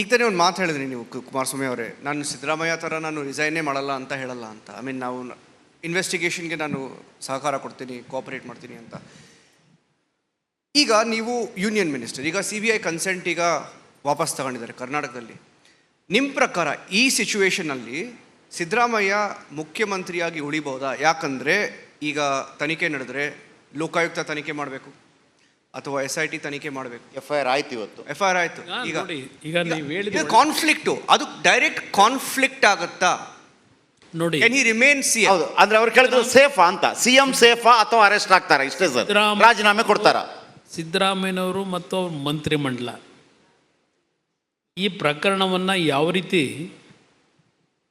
ಈಗ ತಾನೇ ಒಂದು ಮಾತು ಹೇಳಿದ್ರಿ ನೀವು ಕುಮಾರಸ್ವಾಮಿ ಅವರೇ, ನಾನು ಸಿದ್ದರಾಮಯ್ಯ ಥರ ನಾನು ರಿಸೈನೇ ಮಾಡಲ್ಲ ಅಂತ ಹೇಳಲ್ಲ ಅಂತ. ಐ ಮೀನ್ ನಾವು ಇನ್ವೆಸ್ಟಿಗೇಷನ್ಗೆ ನಾನು ಸಹಕಾರ ಕೊಡ್ತೀನಿ ಕೋಆಪರೇಟ್ ಮಾಡ್ತೀನಿ ಅಂತ. ಈಗ ನೀವು ಯೂನಿಯನ್ ಮಿನಿಸ್ಟರ್ ಈಗ ಸಿ ಬಿ ಐ ಕನ್ಸೆಂಟ್ ಈಗ ವಾಪಸ್ ತಗೊಂಡಿದ್ದಾರೆ ಕರ್ನಾಟಕದಲ್ಲಿ. ನಿಮ್ಮ ಪ್ರಕಾರ ಈ ಸಿಚುವೇಷನಲ್ಲಿ ಸಿದ್ದರಾಮಯ್ಯ ಮುಖ್ಯಮಂತ್ರಿಯಾಗಿ ಉಳಿಬೋದಾ? ಯಾಕಂದರೆ ಈಗ ತನಿಖೆ ನಡೆದರೆ ಲೋಕಾಯುಕ್ತ ತನಿಖೆ ಮಾಡಬೇಕು. ಅಥವಾ ಎಸ್ ಐ ಟಿ ತನಿಖೆ ಮಾಡಬೇಕು. ಎಫ್ ಐ ಆರ್ ಆಯ್ತು ಇವತ್ತು. ಎಫ್ ಐ ಆರ್ ಆಯ್ತು. ಈಗ ಈಗ ನೋಡಿ ಈಗ ನೀವು ಹೇಳಿದ ಕಾನ್ಫ್ಲಿಕ್ಟು ಅದು ಡೈರೆಕ್ಟ್ ಕಾನ್ಫ್ಲಿಕ್ಟ್ ಆಗುತ್ತಾ? ನೋಡಿ. ಕ್ಯಾನ್ ಹಿ ರಿಮೇನ್ ಸಿ ಹೌದು ಅಂದ್ರೆ ಅವ್ರು ಕೇಳಿದ್ರು ಸೇಫಾ ಅಂತ. ಸಿ ಎಂ ಸೇಫಾ ಅಥವಾ ಅರೆಸ್ಟ್ ಆಗ್ತಾರಾ? ಇಷ್ಟೇ ಸರ್. ಸಿದ್ದರಾಮ- ರಾಜೀನಾಮೆ ಕೊಡ್ತಾರಾ? ಸಿದ್ದರಾಮಯ್ಯನವರು ಮತ್ತು ಅವ್ರ ಮಂತ್ರಿಮಂಡಲ. ಈ ಪ್ರಕರಣವನ್ನು ಯಾವ ರೀತಿ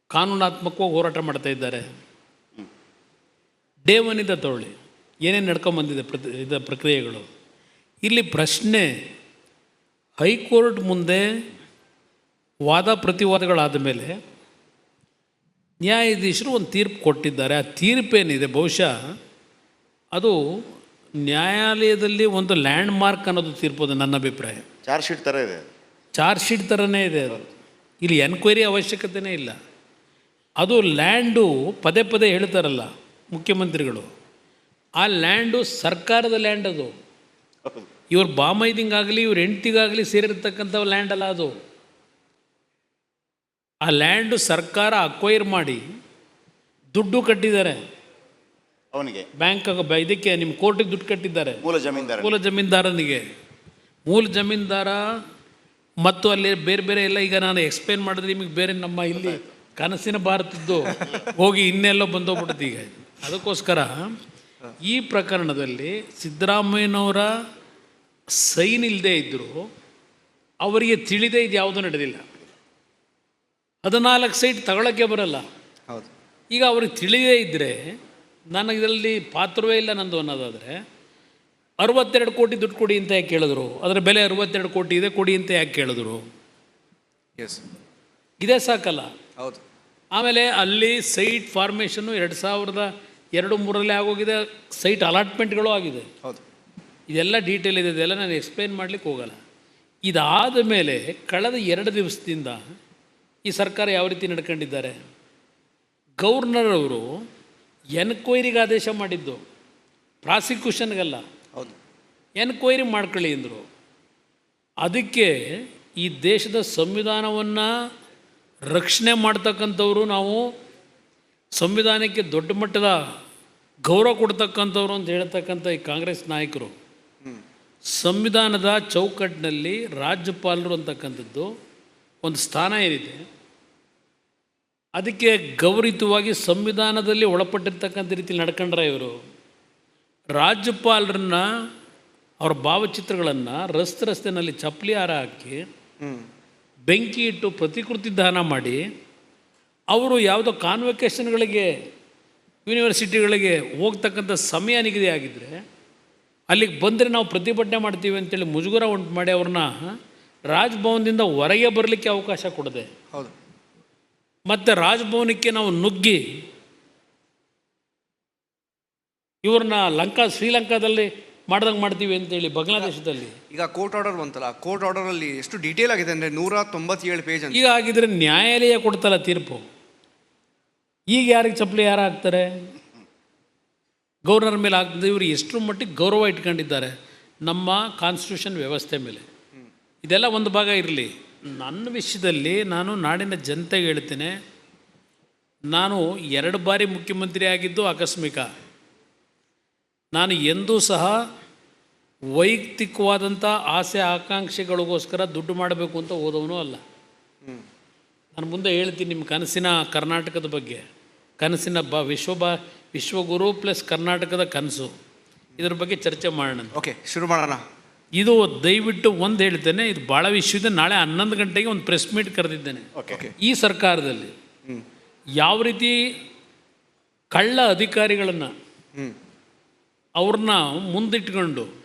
ಕಾನೂನಾತ್ಮಕವಾಗಿ ಹೋರಾಟ ಮಾಡ್ತಾ ಇದ್ದಾರೆ? ಡೇ ಒನ್ನಿಂದ ತಗೊಳ್ಳಿ. ಏನೇನು ನಡ್ಕೊಂಬಂದಿದೆ ಪ್ರತಿ ಇದ ಪ್ರಕ್ರಿಯೆಗಳು? ಇಲ್ಲಿ ಪ್ರಶ್ನೆ ಹೈಕೋರ್ಟ್ ಮುಂದೆ ವಾದ ಪ್ರತಿವಾದಗಳಾದ ಮೇಲೆ ನ್ಯಾಯಾಧೀಶರು ಒಂದು ತೀರ್ಪು ಕೊಟ್ಟಿದ್ದಾರೆ. ಆ ತೀರ್ಪೇನಿದೆ? ಬಹುಶಃ ಅದು ನ್ಯಾಯಾಲಯದಲ್ಲಿ ಒಂದು ಲ್ಯಾಂಡ್ ಮಾರ್ಕ್ ಅನ್ನೋದು ತೀರ್ಪು ಅದು ನನ್ನ ಅಭಿಪ್ರಾಯ. ಚಾರ್ಜ್ ಶೀಟ್ ಥರ ಇದೆ. ಚಾರ್ಜ್ ಶೀಟ್ ಥರನೇ ಇದೆ ಅದು. ಇಲ್ಲಿ ಎನ್ಕ್ವೈರಿ ಅವಶ್ಯಕತೆನೇ ಇಲ್ಲ. ಅದು ಲ್ಯಾಂಡು ಪದೇ ಪದೇ ಹೇಳ್ತಾರಲ್ಲ ಮುಖ್ಯಮಂತ್ರಿಗಳು. ಆ ಲ್ಯಾಂಡು ಸರ್ಕಾರದ ಲ್ಯಾಂಡ್ ಅದು. ಇವ್ರ ಬಾಮೈದಿಂಗಾಗಲಿ ಇವ್ರ ಹೆಂಡ್ತಿಗಾಗಲಿ ಸೇರಿರ್ತಕ್ಕಂಥ ಲ್ಯಾಂಡ್ ಅಲ್ಲ ಅದು. ಆ ಲ್ಯಾಂಡ್ ಸರ್ಕಾರ ಅಕ್ವೈರ್ ಮಾಡಿ ದುಡ್ಡು ಕಟ್ಟಿದ್ದಾರೆ. ಅವನಿಗೆ? ಬ್ಯಾಂಕ್ ಇದಕ್ಕೆ ನಿಮ್ಮ ಕೋರ್ಟಿಗೆ ದುಡ್ಡು ಕಟ್ಟಿದ್ದಾರೆ. ಮೂಲ ಜಮೀನ್ದಾರ ಮೂಲ ಜಮೀನ್ದಾರನಿಗೆ. ಮೂಲ ಜಮೀನ್ದಾರ ಮತ್ತು ಅಲ್ಲಿ ಬೇರೆ ಬೇರೆ ಎಲ್ಲ ಈಗ ನಾನು ಎಕ್ಸ್ಪ್ಲೇನ್ ಮಾಡಿದ್ರೆ ನಿಮಗೆ ಬೇರೆ ನಮ್ಮ ಇಲ್ಲಿ ಕನಸಿನ ಭಾರತದ್ದು. ಹೋಗಿ ಇನ್ನೆಲ್ಲೋ ಬಂದೋಗ್ಬಿಡುತ್ತೆ ಈಗ. ಅದಕ್ಕೋಸ್ಕರ ಈ ಪ್ರಕರಣದಲ್ಲಿ ಸಿದ್ದರಾಮಯ್ಯನವರ ಸೈನ್ ಇಲ್ಲದೆ ಇದ್ದರೂ ಅವರಿಗೆ ತಿಳಿದೇ ಇದು ಯಾವುದೂ ನಡೆದಿಲ್ಲ. ಹದಿನಾಲ್ಕು ಸೈಟ್ ತಗೊಳ್ಳೋಕ್ಕೆ ಬರಲ್ಲ. ಹೌದು. ಈಗ ಅವ್ರಿಗೆ ತಿಳಿದೇ ಇದ್ದರೆ ನನಗೆ ಇದರಲ್ಲಿ ಪಾತ್ರವೇ ಇಲ್ಲ ನಂದು ಅನ್ನೋದಾದರೆ ಅರವತ್ತೆರಡು ಕೋಟಿ ದುಡ್ಡು ಕೊಡಿ ಅಂತ ಯಾಕೆ ಕೇಳಿದ್ರು? ಅದರ ಬೆಲೆ ಅರವತ್ತೆರಡು ಕೋಟಿ ಇದೆ ಕೊಡಿ ಅಂತ ಯಾಕೆ ಕೇಳಿದ್ರು? ಎಸ್ ಇದೇ ಸಾಕಲ್ಲ. ಹೌದು. ಆಮೇಲೆ ಅಲ್ಲಿ ಸೈಟ್ ಫಾರ್ಮೇಷನ್ನು ಎರಡು ಸಾವಿರದ ಎರಡು ಮೂರರಲ್ಲಿ ಆಗೋಗಿದೆ ಸೈಟ್ ಅಲಾಟ್ಮೆಂಟ್ಗಳು ಆಗಿದೆ. ಹೌದು. ಇದೆಲ್ಲ ಡೀಟೇಲ್ ಇದೆ ಇದೆಲ್ಲ ನಾನು ಎಕ್ಸ್ಪ್ಲೈನ್ ಮಾಡಲಿಕ್ಕೆ ಹೋಗಲ್ಲ. ಇದಾದ ಮೇಲೆ ಕಳೆದ ಎರಡು ದಿವಸದಿಂದ ಈ ಸರ್ಕಾರ ಯಾವ ರೀತಿ ನಡ್ಕೊಂಡಿದ್ದಾರೆ? ಗವರ್ನರ್ ಅವರು ಎನ್ಕ್ವೈರಿಗೆ ಆದೇಶ ಮಾಡಿದ್ದು. ಪ್ರಾಸಿಕ್ಯೂಷನ್ಗಲ್ಲ. ಹೌದು. ಎನ್ಕ್ವೈರಿ ಮಾಡ್ಕೊಳ್ಳಿ ಅಂದರು. ಅದಕ್ಕೆ ಈ ದೇಶದ ಸಂವಿಧಾನವನ್ನು ರಕ್ಷಣೆ ಮಾಡ್ತಕ್ಕಂಥವ್ರು ನಾವು ಸಂವಿಧಾನಕ್ಕೆ ದೊಡ್ಡ ಮಟ್ಟದ ಗೌರವ ಕೊಡ್ತಕ್ಕಂಥವ್ರು ಅಂತ ಹೇಳ್ತಕ್ಕಂಥ ಈ ಕಾಂಗ್ರೆಸ್ ನಾಯಕರು ಸಂವಿಧಾನದ ಚೌಕಟ್ಟಿನಲ್ಲಿ ರಾಜ್ಯಪಾಲರು ಅಂತಕ್ಕಂಥದ್ದು ಒಂದು ಸ್ಥಾನ ಏನಿದೆ? ಅದಕ್ಕೆ ಗೌರವಿತವಾಗಿ ಸಂವಿಧಾನದಲ್ಲಿ ಒಳಪಟ್ಟಿರ್ತಕ್ಕಂಥ ರೀತಿ ನಡ್ಕೊಂಡ್ರೆ ಇವರು. ರಾಜ್ಯಪಾಲರನ್ನ ಅವ್ರ ಭಾವಚಿತ್ರಗಳನ್ನು ರಸ್ತೆ ರಸ್ತೆನಲ್ಲಿ ಚಪ್ಪಲಿ ಹಾರ ಹಾಕಿ ಬೆಂಕಿ ಇಟ್ಟು ಪ್ರತಿಕೃತಿ ದಾನ ಮಾಡಿ ಅವರು ಯಾವುದೋ ಕಾನ್ವೊಕೇಶನ್ಗಳಿಗೆ ಯೂನಿವರ್ಸಿಟಿಗಳಿಗೆ ಹೋಗ್ತಕ್ಕಂಥ ಸಮಯ ನಿಗದಿ ಆಗಿದ್ದರೆ ಅಲ್ಲಿಗೆ ಬಂದರೆ ನಾವು ಪ್ರತಿಭಟನೆ ಮಾಡ್ತೀವಿ ಅಂತೇಳಿ ಮುಜುಗರ ಉಂಟು ಮಾಡಿ ಅವ್ರನ್ನ ರಾಜಭವನದಿಂದ ಹೊರಗೆ ಬರಲಿಕ್ಕೆ ಅವಕಾಶ ಕೊಡದೆ. ಹೌದು. ಮತ್ತು ರಾಜಭವನಕ್ಕೆ ನಾವು ನುಗ್ಗಿ ಇವ್ರನ್ನ ಲಂಕಾ ಶ್ರೀಲಂಕಾದಲ್ಲಿ ಮಾಡ್ದಂಗೆ ಮಾಡ್ತೀವಿ ಅಂತೇಳಿ ಬಾಂಗ್ಲಾದೇಶದಲ್ಲಿ. ಈಗ ಕೋರ್ಟ್ ಆರ್ಡರ್ ಬಂತಲ್ಲ ಕೋರ್ಟ್ ಆರ್ಡರಲ್ಲಿ ಎಷ್ಟು ಡೀಟೇಲ್ ಆಗಿದೆ ಅಂದರೆ ನೂರ ತೊಂಬತ್ತೇಳು ಪೇಜ್ ಈಗ ಆಗಿದ್ರೆ ನ್ಯಾಯಾಲಯ ಕೊಡ್ತಲ್ಲ ತೀರ್ಪು. ಈಗ ಯಾರಿಗೆ ಚಪ್ಪಲಿ ಯಾರು ಹಾಕ್ತಾರೆ? ಗೌರ್ನರ್ ಮೇಲೆ ಇವರು ಎಷ್ಟರ ಮಟ್ಟಿಗೆ ಗೌರವ ಇಟ್ಕೊಂಡಿದ್ದಾರೆ ನಮ್ಮ ಕಾನ್ಸ್ಟಿಟ್ಯೂಷನ್ ವ್ಯವಸ್ಥೆ ಮೇಲೆ. ಇದೆಲ್ಲ ಒಂದು ಭಾಗ ಇರಲಿ. ನನ್ನ ವಿಷಯದಲ್ಲಿ ನಾನು ನಾಡಿನ ಜನತೆಗೆ ಹೇಳ್ತೇನೆ, ನಾನು ಎರಡು ಬಾರಿ ಮುಖ್ಯಮಂತ್ರಿ ಆಗಿದ್ದು ಆಕಸ್ಮಿಕ. ನಾನು ಎಂದೂ ಸಹ ವೈಯಕ್ತಿಕವಾದಂಥ ಆಸೆ ಆಕಾಂಕ್ಷೆಗಳಿಗೋಸ್ಕರ ದುಡ್ಡು ಮಾಡಬೇಕು ಅಂತ ಓದವನು ಅಲ್ಲ. ನಾನು ಮುಂದೆ ಹೇಳ್ತೀನಿ ನಿಮ್ಮ ಕನಸಿನ ಕರ್ನಾಟಕದ ಬಗ್ಗೆ. ಕನಸಿನ ಬ ವಿಶ್ವ ಬ ವಿಶ್ವಗುರು ಪ್ಲಸ್ ಕರ್ನಾಟಕದ ಕನಸು. ಇದ್ರ ಬಗ್ಗೆ ಚರ್ಚೆ ಮಾಡೋಣ ಓಕೆ ಶುರು ಮಾಡೋಣ. ಇದು ದಯವಿಟ್ಟು ಒಂದು ಹೇಳ್ತೇನೆ ಇದು ಭಾಳ ವಿಷಯದ ನಾಳೆ ಹನ್ನೊಂದು ಗಂಟೆಗೆ ಒಂದು ಪ್ರೆಸ್ ಮೀಟ್ ಕರೆದಿದ್ದೇನೆ. ಓಕೆ ಈ ಸರ್ಕಾರದಲ್ಲಿ ಯಾವ ರೀತಿ ಕಳ್ಳ ಅಧಿಕಾರಿಗಳನ್ನು ಅವ್ರನ್ನ ಮುಂದಿಟ್ಕೊಂಡು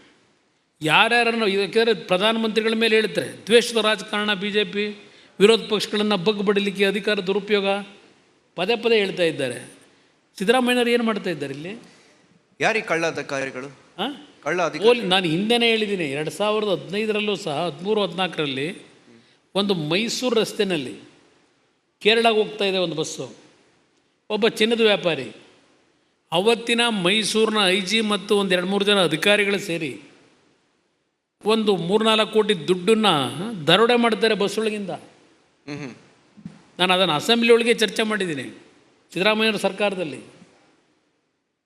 ಯಾರ್ಯಾರನ್ನು ಯಾಕೆಂದರೆ ಪ್ರಧಾನಮಂತ್ರಿಗಳ ಮೇಲೆ ಹೇಳ್ತಾರೆ ದ್ವೇಷದ ರಾಜಕಾರಣ ಬಿ ಜೆ ಪಿ ವಿರೋಧ ಪಕ್ಷಗಳನ್ನು ಬಗ್ಗ ಬಡಿಲಿಕ್ಕೆ ಅಧಿಕಾರ ದುರುಪಯೋಗ. ಪದೇ ಪದೇ ಹೇಳ್ತಾ ಇದ್ದಾರೆ. ಸಿದ್ದರಾಮಯ್ಯನವ್ರು ಏನು ಮಾಡ್ತಾ ಇದ್ದಾರೆ ಇಲ್ಲಿ? ಯಾರಿಗೆ ಕಳ್ಳ ಅಧಿಕಾರಿಗಳು ಕಳ್ಳ ಅಧಿಕಾರಿ. ನಾನು ಹಿಂದೆನೇ ಹೇಳಿದ್ದೀನಿ ಎರಡು ಸಾವಿರದ ಹದಿನೈದರಲ್ಲೂ ಸಹ ಹದಿಮೂರು ಹದಿನಾಲ್ಕರಲ್ಲಿ ಒಂದು ಮೈಸೂರು ರಸ್ತೆಯಲ್ಲಿ ಕೇರಳಗೆ ಹೋಗ್ತಾ ಇದೆ ಒಂದು ಬಸ್ಸು. ಒಬ್ಬ ಚಿನ್ನದ ವ್ಯಾಪಾರಿ. ಅವತ್ತಿನ ಮೈಸೂರಿನ ಐ ಜಿ ಮತ್ತು ಒಂದು ಎರಡು ಮೂರು ಜನ ಅಧಿಕಾರಿಗಳು ಸೇರಿ ಒಂದು ಮೂರ್ನಾಲ್ಕು ಕೋಟಿ ದುಡ್ಡನ್ನು ದರೋಡೆ ಮಾಡ್ತಾರೆ ಬಸ್ಸೊಳಗಿಂದ ಒಳಗಿಂದ. ಹ್ಞೂ ಹ್ಞೂ ನಾನು ಅದನ್ನು ಅಸೆಂಬ್ಲಿ ಒಳಗೆ ಚರ್ಚೆ ಮಾಡಿದ್ದೀನಿ. ಸಿದ್ದರಾಮಯ್ಯವ್ರ ಸರ್ಕಾರದಲ್ಲಿ.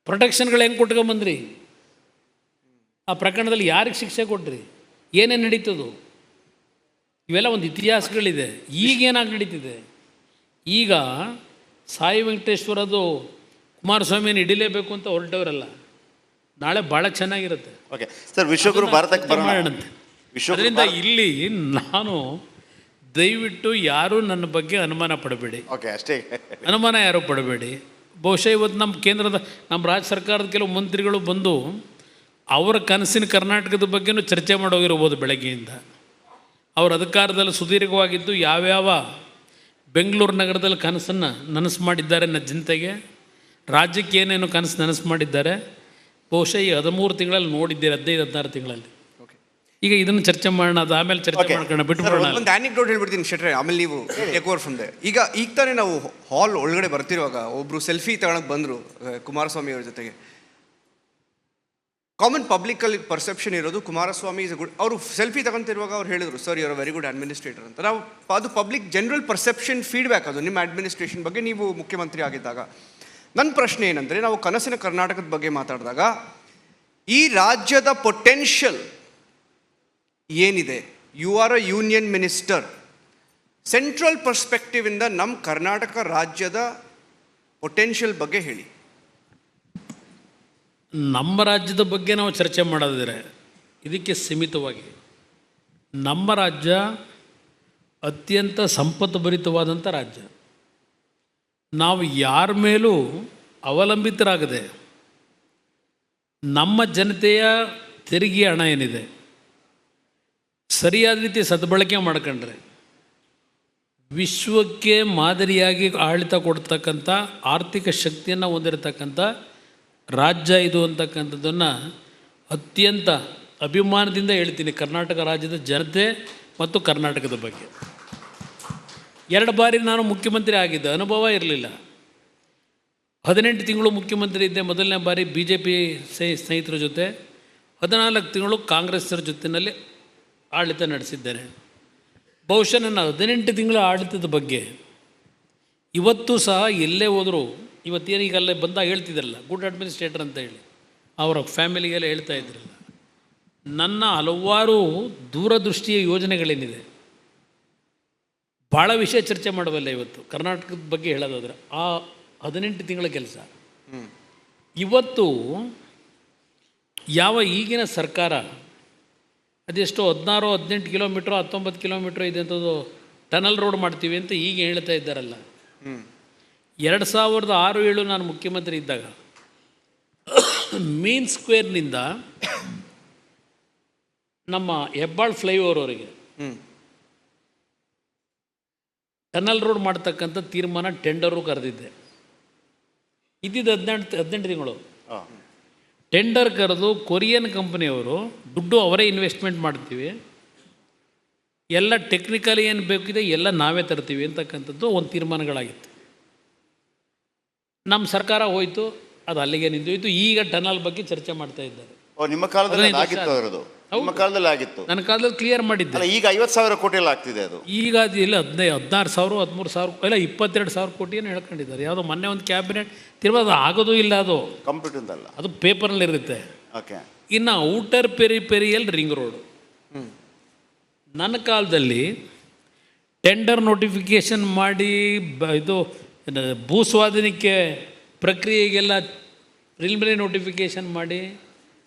ಪ್ರೊಟೆಕ್ಷನ್ಗಳು ಹೆಂಗೆ ಕೊಟ್ಕೊಂಬಂದ್ರಿ? ಆ ಪ್ರಕರಣದಲ್ಲಿ ಯಾರಿಗೆ ಶಿಕ್ಷೆ ಕೊಟ್ರಿ? ಏನೇನು ನಡೀತದು? ಇವೆಲ್ಲ ಒಂದು ಇತಿಹಾಸಗಳಿದೆ. ಈಗೇನಾಗಿ ನಡೀತಿದೆ? ಈಗ ಸಾಯಿ ವೆಂಕಟೇಶ್ವರದು ಕುಮಾರಸ್ವಾಮಿಯನ್ನು ಹಿಡಿಲೇಬೇಕು ಅಂತ ಹೊರಟವರಲ್ಲ. ನಾಳೆ ಭಾಳ ಚೆನ್ನಾಗಿರುತ್ತೆ. ಓಕೆ ಸರ್ ವಿಶ್ವಗುರು ಭಾರತಕ್ಕೆ ಬರೋಣ. ಅದರಿಂದ ಇಲ್ಲಿ ನಾನು ದಯವಿಟ್ಟು ಯಾರೂ ನನ್ನ ಬಗ್ಗೆ ಅನುಮಾನ ಪಡಬೇಡಿ. ಓಕೆ ಅಷ್ಟೇ. ಅನುಮಾನ ಯಾರೂ ಪಡಬೇಡಿ. ಬಹುಶಃ ಇವತ್ತು ನಮ್ಮ ಕೇಂದ್ರದ ನಮ್ಮ ರಾಜ್ಯ ಸರ್ಕಾರದ ಕೆಲವು ಮಂತ್ರಿಗಳು ಬಂದು ಅವರ ಕನಸಿನ ಕರ್ನಾಟಕದ ಬಗ್ಗೆನೂ ಚರ್ಚೆ ಮಾಡೋಗಿರ್ಬೋದು ಬೆಳಗ್ಗೆಯಿಂದ. ಅವರು ಅಧಿಕಾರದಲ್ಲಿ ಸುದೀರ್ಘವಾಗಿದ್ದು ಯಾವ್ಯಾವ ಬೆಂಗಳೂರು ನಗರದಲ್ಲಿ ಕನಸನ್ನು ನನಸು ಮಾಡಿದ್ದಾರೆ ನನ್ನ ಜನತೆಗೆ ರಾಜ್ಯಕ್ಕೆ ಏನೇನು ಕನಸು ನನಸು ಮಾಡಿದ್ದಾರೆ. ಬಹುಶಃ ಈ ಹದಿಮೂರು ತಿಂಗಳಲ್ಲಿ ನೋಡಿದ್ದೀರಿ ಹದಿನೈದು ಹದಿನಾರು ತಿಂಗಳಲ್ಲಿ. ಈಗ ಇದನ್ನು ಚರ್ಚೆ ಮಾಡೋಣ ಅದು ಆಮೇಲೆ ಚರ್ಚೆ ಮಾಡ್ಕೊಂಡು ಬಿಟ್ಟು ಒಂದು ಆ್ಯನಿಕ್ಡೋಟ್ ಹೇಳ್ಬಿಡ್ತೀನಿ ಶೆಟ್ರೆ ಆಮೇಲೆ ನೀವು ಟೇಕ್ ಓವರ್ ಫ್ರಮ್ ದೆ ಈಗ ಈಗ ತಾನೇ ನಾವು ಹಾಲ್ ಒಳಗಡೆ ಬರ್ತಿರುವಾಗ ಒಬ್ರು ಸೆಲ್ಫಿ ತಗೊಳಕ್ ಬಂದರು ಕುಮಾರಸ್ವಾಮಿ ಅವ್ರ ಜೊತೆಗೆ. ಕಾಮನ್ ಪಬ್ಲಿಕಲ್ಲಿ ಪರ್ಸೆಪ್ಷನ್ ಇರೋದು ಕುಮಾರಸ್ವಾಮಿ ಇಸ್ ಗುಡ್ ಅವರು ಸೆಲ್ಫಿ ತಗೊಂತಿರುವಾಗ ಅವ್ರು ಹೇಳಿದ್ರು sir your very good administrator ಅಂತ. ನಾವು ಅದು ಪಬ್ಲಿಕ್ ಜನರಲ್ ಪರ್ಸೆಪ್ಷನ್ ಫೀಡ್ಬ್ಯಾಕ್ ಅದು ನಿಮ್ಮ ಅಡ್ಮಿನಿಸ್ಟ್ರೇಷನ್ ಬಗ್ಗೆ ನೀವು ಮುಖ್ಯಮಂತ್ರಿ ಆಗಿದ್ದಾಗ. ನನ್ನ ಪ್ರಶ್ನೆ ಏನಂದರೆ ನಾವು ಕನಸಿನ ಕರ್ನಾಟಕದ ಬಗ್ಗೆ ಮಾತಾಡಿದಾಗ ಈ ರಾಜ್ಯದ ಪೊಟೆನ್ಷಿಯಲ್ ಏನಿದೆ? You are uh union minister central ಪರ್ಸ್ಪೆಕ್ಟಿವಿಂದ ನಮ್ಮ ಕರ್ನಾಟಕ ರಾಜ್ಯದ ಪೊಟೆನ್ಷಿಯಲ್ ಬಗ್ಗೆ ಹೇಳಿ. ನಮ್ಮ ರಾಜ್ಯದ ಬಗ್ಗೆ ನಾವು ಚರ್ಚೆ ಮಾಡೋದಿದ್ರೆ ಇದಕ್ಕೆ ಸೀಮಿತವಾಗಿ. ನಮ್ಮ ರಾಜ್ಯ ಅತ್ಯಂತ ಸಂಪತ್ಭರಿತವಾದಂಥ ರಾಜ್ಯ. ನಾವು ಯಾರ ಮೇಲೂ ಅವಲಂಬಿತರಾಗದೆ ನಮ್ಮ ಜನತೆಯ ತೆರಿಗೆ ಹಣ ಏನಿದೆ? ಸರಿಯಾದ ರೀತಿ ಸದ್ಬಳಕೆ ಮಾಡ್ಕೊಂಡ್ರೆ ವಿಶ್ವಕ್ಕೆ ಮಾದರಿಯಾಗಿ ಆಡಳಿತ ಕೊಡ್ತಕ್ಕಂಥ ಆರ್ಥಿಕ ಶಕ್ತಿಯನ್ನು ಹೊಂದಿರತಕ್ಕಂಥ ರಾಜ್ಯ ಇದು ಅಂತಕ್ಕಂಥದ್ದನ್ನು ಅತ್ಯಂತ ಅಭಿಮಾನದಿಂದ ಹೇಳ್ತೀನಿ ಕರ್ನಾಟಕ ರಾಜ್ಯದ ಜನತೆ ಮತ್ತು ಕರ್ನಾಟಕದ ಬಗ್ಗೆ. ಎರಡು ಬಾರಿ ನಾನು ಮುಖ್ಯಮಂತ್ರಿ ಆಗಿದ್ದೆ ಅನುಭವ ಇರಲಿಲ್ಲ. ಹದಿನೆಂಟು ತಿಂಗಳು ಮುಖ್ಯಮಂತ್ರಿ ಇದ್ದೆ ಮೊದಲನೇ ಬಾರಿ ಬಿ ಜೆ ಪಿ ಸ್ನೇಹಿತರ ಜೊತೆ, ಹದಿನಾಲ್ಕು ತಿಂಗಳು ಕಾಂಗ್ರೆಸ್ಸರ ಜೊತೆಯಲ್ಲಿ ಆಡಳಿತ ನಡೆಸಿದ್ದಾರೆ. ಬಹುಶಃ ನನ್ನ ಹದಿನೆಂಟು ತಿಂಗಳ ಆಡಳಿತದ ಬಗ್ಗೆ ಇವತ್ತು ಸಹ ಎಲ್ಲೇ ಹೋದರೂ ಇವತ್ತೇನು ಈಗ ಅಲ್ಲೇ ಬಂದಾಗ ಹೇಳ್ತಿದ್ರಲ್ಲ ಗುಡ್ ಅಡ್ಮಿನಿಸ್ಟ್ರೇಟರ್ ಅಂತ ಹೇಳಿ. ಅವರ ಫ್ಯಾಮಿಲಿಗೆಲ್ಲ ಹೇಳ್ತಾ ಇದ್ರಲ್ಲ ನನ್ನ ಹಲವಾರು ದೂರದೃಷ್ಟಿಯ ಯೋಜನೆಗಳೇನಿದೆ. ಭಾಳ ವಿಷಯ ಚರ್ಚೆ ಮಾಡಬಲ್ಲ ಇವತ್ತು ಕರ್ನಾಟಕದ ಬಗ್ಗೆ ಹೇಳೋದಾದ್ರೆ ಆ ಹದಿನೆಂಟು ತಿಂಗಳ ಕೆಲಸ. ಇವತ್ತು ಯಾವ ಈಗಿನ ಸರ್ಕಾರ ಅದೆಷ್ಟೋ ಹದಿನಾರು ಹದಿನೆಂಟು ಕಿಲೋಮೀಟ್ರ್ ಹತ್ತೊಂಬತ್ತು ಕಿಲೋಮೀಟ್ರ್ ಇದೆ ಅಂತದ್ದು ಟನಲ್ ರೋಡ್ ಮಾಡ್ತೀವಿ ಅಂತ ಈಗ ಹೇಳ್ತಾ ಇದ್ದಾರಲ್ಲ. ಹ್ಞೂ ಎರಡು ಸಾವಿರದ ಆರು ಏಳು ನಾನು ಮುಖ್ಯಮಂತ್ರಿ ಇದ್ದಾಗ ಮೀನ್ ಸ್ಕ್ವೇರ್ನಿಂದ ನಮ್ಮ ಹೆಬ್ಬಾಳ್ ಫ್ಲೈಓವರ್ವರೆಗೆ ಹ್ಞೂ ಟನಲ್ ರೋಡ್ ಮಾಡ್ತಕ್ಕಂಥ ತೀರ್ಮಾನ ಟೆಂಡರು ಕರೆದಿದ್ದೆ. ಇದ್ದಿದ್ದು ಹದಿನೆಂಟು ಹದಿನೆಂಟು ತಿಂಗಳು. ಟೆಂಡರ್ ಕರೆದು ಕೊರಿಯನ್ ಕಂಪನಿಯವರು ದುಡ್ಡು ಅವರೇ ಇನ್ವೆಸ್ಟ್ಮೆಂಟ್ ಮಾಡ್ತೀವಿ. ಎಲ್ಲ ಟೆಕ್ನಿಕಲಿ ಏನು ಬೇಕಿದೆ ಎಲ್ಲ ನಾವೇ ತರ್ತೀವಿ ಅಂತಕ್ಕಂಥದ್ದು ಒಂದು ತೀರ್ಮಾನಗಳಾಗಿತ್ತು. ನಮ್ಮ ಸರ್ಕಾರ ಹೋಯಿತು ಅದು ಅಲ್ಲಿಗೆ ನಿಂತೋಯ್ತು ಈಗ ಟನಲ್ ಬಗ್ಗೆ ಚರ್ಚೆ ಮಾಡ್ತಾ ಇದ್ದಾರೆ. ನಿಮ್ಮ ನಿಮ್ಮ ಕಾಲದಲ್ಲಿ ಆಗಿತ್ತು. ನನ್ನ ಕಾಲದಲ್ಲಿ ಕ್ಲಿಯರ್ ಮಾಡಿದ್ದೆ. ಈಗ ಐವತ್ತು ಸಾವಿರ ಕೋಟಿಯಲ್ಲಿ ಆಗ್ತಿದೆ ಅದು. ಈಗ ಅದು ಇಲ್ಲ ಹದಿನೈದು ಹದಿನಾರು ಸಾವಿರ ಹದಿಮೂರು ಸಾವಿರ ಇಲ್ಲ ಇಪ್ಪತ್ತೆರಡು ಸಾವಿರ ಕೋಟಿಯನ್ನು ಹೇಳ್ಕೊಂಡಿದ್ದಾರೆ. ಯಾವುದೋ ಮೊನ್ನೆ ಒಂದು ಕ್ಯಾಬಿನೆಟ್ ತಿರ್ಬೋದು ಅದು ಆಗೋದು ಇಲ್ಲ ಅದು. ಕಂಪ್ಯೂಟರ್ದಲ್ಲ ಅದು ಪೇಪರ್ನಲ್ಲಿ ಇರುತ್ತೆ. ಓಕೆ. ಇನ್ನು outer peri peripheral ring road. ನನ್ನ ಕಾಲದಲ್ಲಿ ಟೆಂಡರ್ ನೋಟಿಫಿಕೇಷನ್ ಮಾಡಿ ಬ ಇದು ಭೂಸ್ವಾಧೀನಕ್ಕೆ ಪ್ರಕ್ರಿಯೆಗೆಲ್ಲ ಪ್ರಿಲಿಮಿನರಿ ನೋಟಿಫಿಕೇಷನ್ ಮಾಡಿ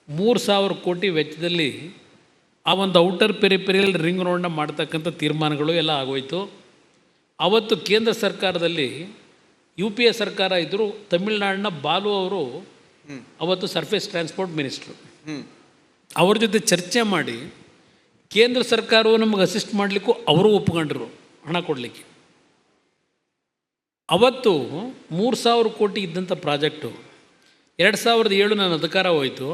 ಮೂರು ಸಾವಿರ ಕೋಟಿ ವೆಚ್ಚದಲ್ಲಿ ಆ ಒಂದು ಔಟರ್ ಪೆರಿಪೆರಿಯಲ್ ರಿಂಗ್ ರೋಡ್ನ ಮಾಡ್ತಕ್ಕಂಥ ತೀರ್ಮಾನಗಳು ಎಲ್ಲ ಆಗೋಯಿತು. ಅವತ್ತು ಕೇಂದ್ರ ಸರ್ಕಾರದಲ್ಲಿ ಯು ಪಿ ಎ ಸರ್ಕಾರ ಇದ್ದರು ತಮಿಳ್ನಾಡಿನ ಬಾಲು ಅವರು ಅವತ್ತು ಸರ್ಫೇಸ್ ಟ್ರಾನ್ಸ್ಪೋರ್ಟ್ ಮಿನಿಸ್ಟ್ರು. ಅವ್ರ ಜೊತೆ ಚರ್ಚೆ ಮಾಡಿ ಕೇಂದ್ರ ಸರ್ಕಾರವು ನಮಗೆ ಅಸಿಸ್ಟ್ ಮಾಡಲಿಕ್ಕೂ ಅವರು ಒಪ್ಕೊಂಡ್ರು ಹಣ ಕೊಡಲಿಕ್ಕೆ. ಅವತ್ತು ಮೂರು ಸಾವಿರ ಕೋಟಿ ಇದ್ದಂಥ ಪ್ರಾಜೆಕ್ಟು ಎರಡು ಸಾವಿರದ ಏಳು ನನ್ನ ಅಧಿಕಾರ ಹೋಯಿತು.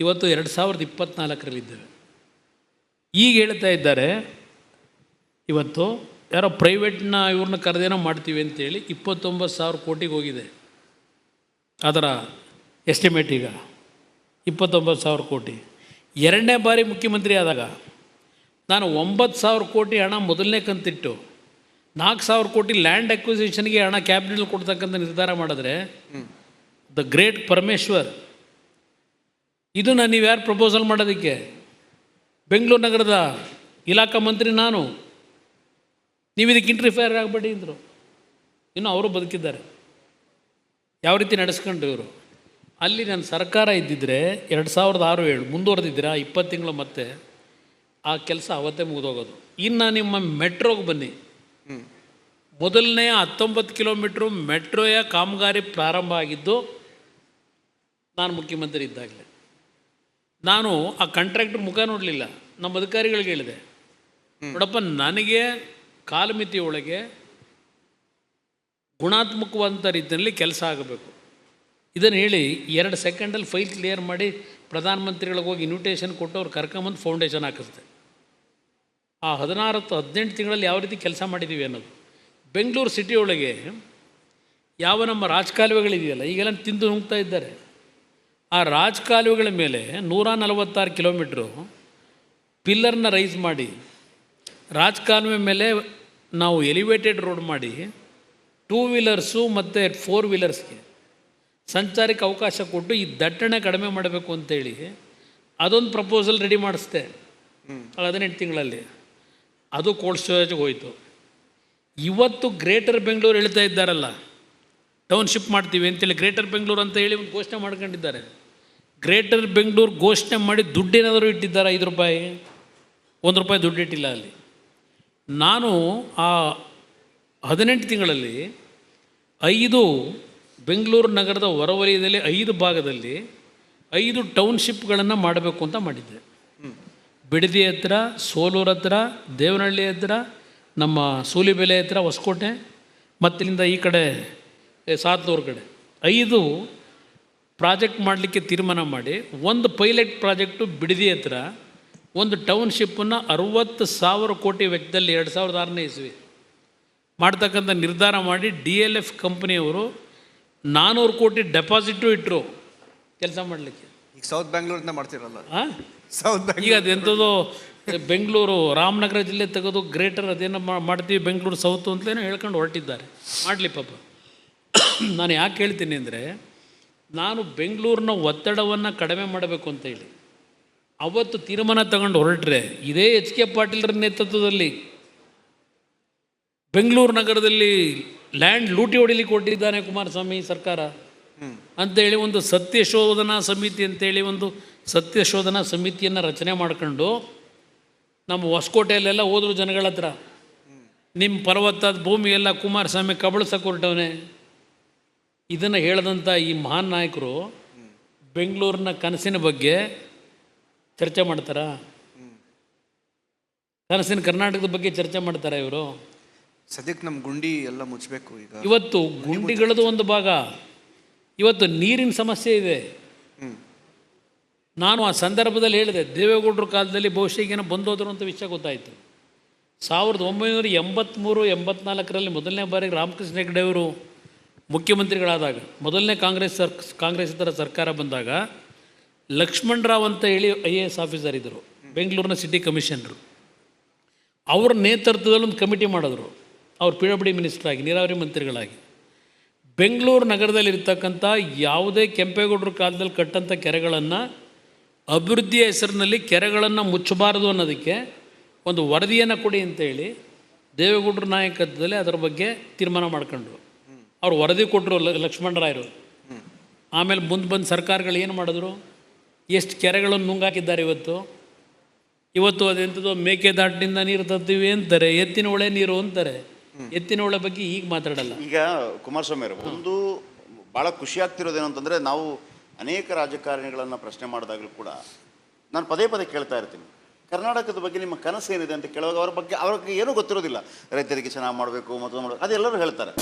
ಇವತ್ತು ಎರಡು ಸಾವಿರದ ಇಪ್ಪತ್ತ್ನಾಲ್ಕರಲ್ಲಿದ್ದೇವೆ ಈಗ ಹೇಳ್ತಾ ಇದ್ದಾರೆ ಇವತ್ತು ಯಾರೋ ಪ್ರೈವೇಟ್ನ ಇವ್ರನ್ನ ಕರೆದೇನೋ ಮಾಡ್ತೀವಿ ಅಂತೇಳಿ ಇಪ್ಪತ್ತೊಂಬತ್ತು ಸಾವಿರ ಕೋಟಿಗೆ ಹೋಗಿದೆ. ಅದರ ಎಸ್ಟಿಮೇಟ್ ಈಗ ಇಪ್ಪತ್ತೊಂಬತ್ತು ಸಾವಿರ ಕೋಟಿ. ಎರಡನೇ ಬಾರಿ ಮುಖ್ಯಮಂತ್ರಿ ಆದಾಗ ನಾನು ಒಂಬತ್ತು ಸಾವಿರ ಕೋಟಿ ಹಣ ಮೊದಲನೇ ಕಂತಿಟ್ಟು ನಾಲ್ಕು ಸಾವಿರ ಕೋಟಿ ಲ್ಯಾಂಡ್ ಅಕ್ವಿಸಿಷನ್ಗೆ ಹಣ ಕ್ಯಾಪಿಟಲ್ ಕೊಡ್ತಕ್ಕಂಥ ನಿರ್ಧಾರ ಮಾಡಿದ್ರೆ ದ ಗ್ರೇಟ್ ಪರಮೇಶ್ವರ್ ಇದನ್ನು ನೀವು ಯಾರು ಪ್ರಪೋಸಲ್ ಮಾಡೋದಕ್ಕೆ? ಬೆಂಗಳೂರು ನಗರದ ಇಲಾಖಾ ಮಂತ್ರಿ ನಾನು. ನೀವು ಇದಕ್ಕೆ ಇಂಟ್ರಿಫೈರ್ ಆಗಬೇಡಿ ಅಂದರು. ಇನ್ನು ಅವರು ಬದುಕಿದ್ದಾರೆ. ಯಾವ ರೀತಿ ನಡೆಸ್ಕೊಂಡು ಇವರು? ಅಲ್ಲಿ ನನ್ನ ಸರ್ಕಾರ ಇದ್ದಿದ್ದರೆ ಎರಡು ಸಾವಿರದ ಆರು ಏಳು ಮುಂದುವರೆದಿದ್ದೀರಾ? ಇಪ್ಪತ್ತು ತಿಂಗಳು ಮತ್ತೆ ಆ ಕೆಲಸ ಅವತ್ತೇ ಮುಗಿದೋಗೋದು. ಇನ್ನು ನಿಮ್ಮ ಮೆಟ್ರೋಗೆ ಬನ್ನಿ. ಮೊದಲನೇ ಹತ್ತೊಂಬತ್ತು ಕಿಲೋಮೀಟ್ರು ಮೆಟ್ರೋಯ ಕಾಮಗಾರಿ ಪ್ರಾರಂಭ ಆಗಿದ್ದು ನಾನು ಮುಖ್ಯಮಂತ್ರಿ ಇದ್ದಾಗಲೇ. ನಾನು ಆ ಕಾಂಟ್ರಾಕ್ಟ್ರ್ ಮುಖ ನೋಡಲಿಲ್ಲ. ನಮ್ಮ ಅಧಿಕಾರಿಗಳಿಗೆ ಹೇಳಿದೆ. ನೋಡಪ್ಪ ನನಗೆ ಕಾಲಮಿತಿಯೊಳಗೆ ಗುಣಾತ್ಮಕವಾದಂಥ ರೀತಿಯಲ್ಲಿ ಕೆಲಸ ಆಗಬೇಕು. ಇದನ್ನು ಹೇಳಿ ಎರಡು ಸೆಕೆಂಡಲ್ಲಿ ಫೈಲ್ ಕ್ಲಿಯರ್ ಮಾಡಿ ಪ್ರಧಾನಮಂತ್ರಿಗಳಿಗೆ ಹೋಗಿ ಇನ್ವಿಟೇಷನ್ ಕೊಟ್ಟು ಅವ್ರು ಕರ್ಕೊಂಬಂದು ಫೌಂಡೇಶನ್ ಹಾಕಿಸ್ತೆ ಆ ಹದಿನಾರು ಹದಿನೆಂಟು ತಿಂಗಳಲ್ಲಿ ಯಾವ ರೀತಿ ಕೆಲಸ ಮಾಡಿದ್ದೀವಿ ಅನ್ನೋದು. ಬೆಂಗಳೂರು ಸಿಟಿ ಒಳಗೆ ಯಾವ ನಮ್ಮ ರಾಜಕಾಲುವೆಗಳಿದೆಯಲ್ಲ ಈಗೆಲ್ಲ ತಿಂದು ನುಗ್ತಾ ಇದ್ದಾರೆ. ಆ ರಾಜಕಾಲುವೆಗಳ ಮೇಲೆ ನೂರ ನಲವತ್ತಾರು ಕಿಲೋಮೀಟ್ರು ಪಿಲ್ಲರ್ನ ರೈಸ್ ಮಾಡಿ ರಾಜಕಾಲುವೆ ಮೇಲೆ ನಾವು ಎಲಿವೇಟೆಡ್ ರೋಡ್ ಮಾಡಿ ಟೂ ವೀಲರ್ಸು ಮತ್ತು ಫೋರ್ ವೀಲರ್ಸ್ಗೆ ಸಂಚಾರಕ್ಕೆ ಅವಕಾಶ ಕೊಟ್ಟು ಈ ದಟ್ಟಣೆ ಕಡಿಮೆ ಮಾಡಬೇಕು ಅಂತೇಳಿ ಅದೊಂದು ಪ್ರಪೋಸಲ್ ರೆಡಿ ಮಾಡಿಸ್ದೆ. ಹದಿನೆಂಟು ತಿಂಗಳಲ್ಲಿ. ಅದು ಕೋಲ್ಡ್ ಸ್ಟೋರೇಜ್ಗೆ ಹೋಯಿತು. ಇವತ್ತು ಗ್ರೇಟರ್ ಬೆಂಗಳೂರು ಹೇಳ್ತಾ ಇದ್ದಾರಲ್ಲ ಟೌನ್ಶಿಪ್ ಮಾಡ್ತೀವಿ ಅಂತೇಳಿ ಗ್ರೇಟರ್ ಬೆಂಗಳೂರು ಅಂತ ಹೇಳಿ ಒಂದು ಘೋಷಣೆ ಮಾಡ್ಕೊಂಡಿದ್ದಾರೆ. ಗ್ರೇಟರ್ ಬೆಂಗಳೂರು ಘೋಷಣೆ ಮಾಡಿ ದುಡ್ಡೇನಾದರೂ ಇಟ್ಟಿದ್ದಾರೆ ಐದು ರೂಪಾಯಿ? ಒಂದು ರೂಪಾಯಿ ದುಡ್ಡು ಇಟ್ಟಿಲ್ಲ ಅಲ್ಲಿ. ನಾನು ಆ ಹದಿನೆಂಟು ತಿಂಗಳಲ್ಲಿ ಐದು ಬೆಂಗಳೂರು ನಗರದ ಹೊರವಲಯದಲ್ಲಿ ಐದು ಭಾಗದಲ್ಲಿ ಐದು ಟೌನ್ಶಿಪ್ಗಳನ್ನು ಮಾಡಬೇಕು ಅಂತ ಮಾಡಿದ್ದೆ. ಬಿಡದಿ ಹತ್ರ, ಸೋಲೂರು ಹತ್ರ, ದೇವನಹಳ್ಳಿ ಹತ್ರ, ನಮ್ಮ ಸೂಲಿಬೆಲೆ ಹತ್ರ ಹೊಸಕೋಟೆ, ಮತ್ತಿಲ್ಲಿಂದ ಈ ಕಡೆ ಸಾತ್ನೂರು ಕಡೆ. ಐದು ಪ್ರಾಜೆಕ್ಟ್ ಮಾಡಲಿಕ್ಕೆ ತೀರ್ಮಾನ ಮಾಡಿ ಒಂದು ಪೈಲಟ್ ಪ್ರಾಜೆಕ್ಟು ಬಿಡದಿ ಹತ್ರ ಒಂದು ಟೌನ್ಶಿಪ್ಪನ್ನು ಅರುವತ್ತು ಸಾವಿರ ಕೋಟಿ ವೆಚ್ಚದಲ್ಲಿ ಎರಡು ಸಾವಿರದ ಆರನೇ ಇಸ್ವಿ ಮಾಡ್ತಕ್ಕಂಥ ನಿರ್ಧಾರ ಮಾಡಿ ಡಿ ಎಲ್ ಎಫ್ ಕಂಪ್ನಿಯವರು ನಾನ್ನೂರು ಕೋಟಿ ಡೆಪಾಸಿಟು ಇಟ್ಟರು ಕೆಲಸ ಮಾಡಲಿಕ್ಕೆ. ಈಗ ಸೌತ್ ಬ್ಯಾಂಗ್ಳೂರಿಂದ ಮಾಡ್ತಿರಲ್ಲ? ಹಾಂ ಸೌತ್ ಈಗ ಅದೆಂಥದ್ದು ಬೆಂಗಳೂರು ರಾಮನಗರ ಜಿಲ್ಲೆ ತೆಗೆದು ಗ್ರೇಟರ್ ಅದೇನೋ ಮಾಡ್ತೀವಿ ಬೆಂಗಳೂರು ಸೌತು ಅಂತಲೇ ಹೇಳ್ಕೊಂಡು ಹೊರಟಿದ್ದಾರೆ. ಮಾಡಲಿ ಪಾಪ. ನಾನು ಯಾಕೆ ಹೇಳ್ತೀನಿ ಅಂದರೆ ನಾನು ಬೆಂಗಳೂರಿನ ಒತ್ತಡವನ್ನು ಕಡಿಮೆ ಮಾಡಬೇಕು ಅಂತ ಹೇಳಿ, ಅವತ್ತು ತೀರ್ಮಾನ ತಗೊಂಡು ಹೊರಟ್ರೆ ಇದೇ ಎಚ್ ಕೆ ಪಾಟೀಲ್ರ ನೇತೃತ್ವದಲ್ಲಿ ಬೆಂಗಳೂರು ನಗರದಲ್ಲಿ ಲ್ಯಾಂಡ್ ಲೂಟಿ ಹೊಡಿಲಿಕ್ಕೆ ಕೊಟ್ಟಿದ್ದಾನೆ ಕುಮಾರಸ್ವಾಮಿ ಸರ್ಕಾರ ಅಂತೇಳಿ ಒಂದು ಸತ್ಯಶೋಧನಾ ಸಮಿತಿ ಅಂತೇಳಿ ಒಂದು ಸತ್ಯಶೋಧನಾ ಸಮಿತಿಯನ್ನು ರಚನೆ ಮಾಡ್ಕೊಂಡು ನಮ್ಮ ಹೊಸಕೋಟೆಯಲ್ಲೆಲ್ಲ ಹೋದ್ರು ಜನಗಳ ಹತ್ರ ನಿಮ್ಮ ಫಲವತ್ತಾದ ಭೂಮಿಯೆಲ್ಲ ಕುಮಾರಸ್ವಾಮಿ ಕಬಳಿಸಕ್ಕೆ ಹೊರಟವನೆ. ಇದನ್ನು ಹೇಳಿದಂಥ ಈ ಮಹಾನ್ ನಾಯಕರು ಬೆಂಗಳೂರಿನ ಕನಸಿನ ಬಗ್ಗೆ ಚರ್ಚೆ ಮಾಡ್ತಾರಾ? ಕನಸಿನ ಕರ್ನಾಟಕದ ಬಗ್ಗೆ ಚರ್ಚೆ ಮಾಡ್ತಾರೆ ಇವರು? ಸದ್ಯಕ್ಕೆ ನಮ್ಮ ಗುಂಡಿ ಎಲ್ಲ ಮುಚ್ಚಬೇಕು ಈಗ. ಇವತ್ತು ಗುಂಡಿಗಳದು ಒಂದು ಭಾಗ. ಇವತ್ತು ನೀರಿನ ಸಮಸ್ಯೆ ಇದೆ. ನಾನು ಆ ಸಂದರ್ಭದಲ್ಲಿ ಹೇಳಿದೆ ದೇವೇಗೌಡರ ಕಾಲದಲ್ಲಿ ಬಹುಶಃ ಈಗೇನೋ ಬಂದೋದ್ರು ಅಂತ ವಿಷಯ ಗೊತ್ತಾಯಿತು. ಸಾವಿರದ ಒಂಬೈನೂರ ಎಂಬತ್ತ್ಮೂರು ಎಂಬತ್ನಾಲ್ಕರಲ್ಲಿ ಮೊದಲನೇ ಬಾರಿಗೆ ರಾಮಕೃಷ್ಣ ಹೆಗಡೆ ಅವರು ಮುಖ್ಯಮಂತ್ರಿಗಳಾದಾಗ, ಮೊದಲನೇ ಕಾಂಗ್ರೆಸ್ ಸರ್ ಕಾಂಗ್ರೆಸ್ ಸರ್ಕಾರ ಬಂದಾಗ ಲಕ್ಷ್ಮಣ್ ರಾವ್ ಅಂತ ಹೇಳಿ ಐ ಎ ಎಸ್ ಆಫೀಸರ್ ಇದ್ದರು ಬೆಂಗಳೂರಿನ ಸಿಟಿ ಕಮಿಷನರು. ಅವ್ರ ನೇತೃತ್ವದಲ್ಲಿ ಒಂದು ಕಮಿಟಿ ಮಾಡಿದ್ರು, ಅವ್ರು ಪಿ ಡಬ್ಲ್ಯೂ ಡಿ ಮಿನಿಸ್ಟರ್ ಆಗಿ, ನೀರಾವರಿ ಮಂತ್ರಿಗಳಾಗಿ. ಬೆಂಗಳೂರು ನಗರದಲ್ಲಿರ್ತಕ್ಕಂಥ ಯಾವುದೇ ಕೆಂಪೇಗೌಡರ ಕಾಲದಲ್ಲಿ ಕಟ್ಟಂಥ ಕೆರೆಗಳನ್ನು, ಅಭಿವೃದ್ಧಿಯ ಹೆಸರಿನಲ್ಲಿ ಕೆರೆಗಳನ್ನು ಮುಚ್ಚಬಾರದು ಅನ್ನೋದಕ್ಕೆ ಒಂದು ವರದಿಯನ್ನು ಕೊಡಿ ಅಂತೇಳಿ ದೇವೇಗೌಡರ ನಾಯಕತ್ವದಲ್ಲಿ ಅದರ ಬಗ್ಗೆ ತೀರ್ಮಾನ ಮಾಡ್ಕೊಂಡ್ರು. ಅವ್ರು ವರದಿ ಕೊಟ್ಟರು ಲಕ್ಷ್ಮಣರಾಯರು. ಆಮೇಲೆ ಮುಂದೆ ಬಂದು ಸರ್ಕಾರಗಳು ಏನು ಮಾಡಿದ್ರು? ಎಷ್ಟು ಕೆರೆಗಳನ್ನು ನುಂಗಾಕಿದ್ದಾರೆ ಇವತ್ತು? ಇವತ್ತು ಅದೆಂಥದ್ದು ಮೇಕೆದಾಟಿನಿಂದ ನೀರು ತರ್ತೀವಿ ಅಂತಾರೆ, ಎತ್ತಿನ ಹೊಳೆ ನೀರು ಅಂತಾರೆ. ಎತ್ತಿನ ಹೊಳೆ ಬಗ್ಗೆ ಈಗ ಮಾತಾಡಲ್ಲ. ಈಗ ಕುಮಾರಸ್ವಾಮಿ ಅವರು, ಒಂದು ಭಾಳ ಖುಷಿ ಆಗ್ತಿರೋದೇನು ಅಂತಂದರೆ ನಾವು ಅನೇಕ ರಾಜಕಾರಣಿಗಳನ್ನು ಪ್ರಶ್ನೆ ಮಾಡಿದಾಗಲೂ ಕೂಡ ನಾನು ಪದೇ ಪದೇ ಕೇಳ್ತಾ ಇರ್ತೀನಿ. ಕರ್ನಾಟಕದ ಬಗ್ಗೆ ನಿಮ್ಮ ಕನಸು ಏನಿದೆ ಅಂತ ಕೇಳುವಾಗ ಅವ್ರ ಬಗ್ಗೆ, ಅವ್ರಿಗೆ ಏನೂ ಗೊತ್ತಿರೋದಿಲ್ಲ. ರೈತರಿಗೆ ಚೆನ್ನಾಗಿ ಮಾಡಬೇಕು ಮತ್ತು ಮಾಡಬೇಕು, ಅದೆಲ್ಲರೂ ಹೇಳ್ತಾರೆ.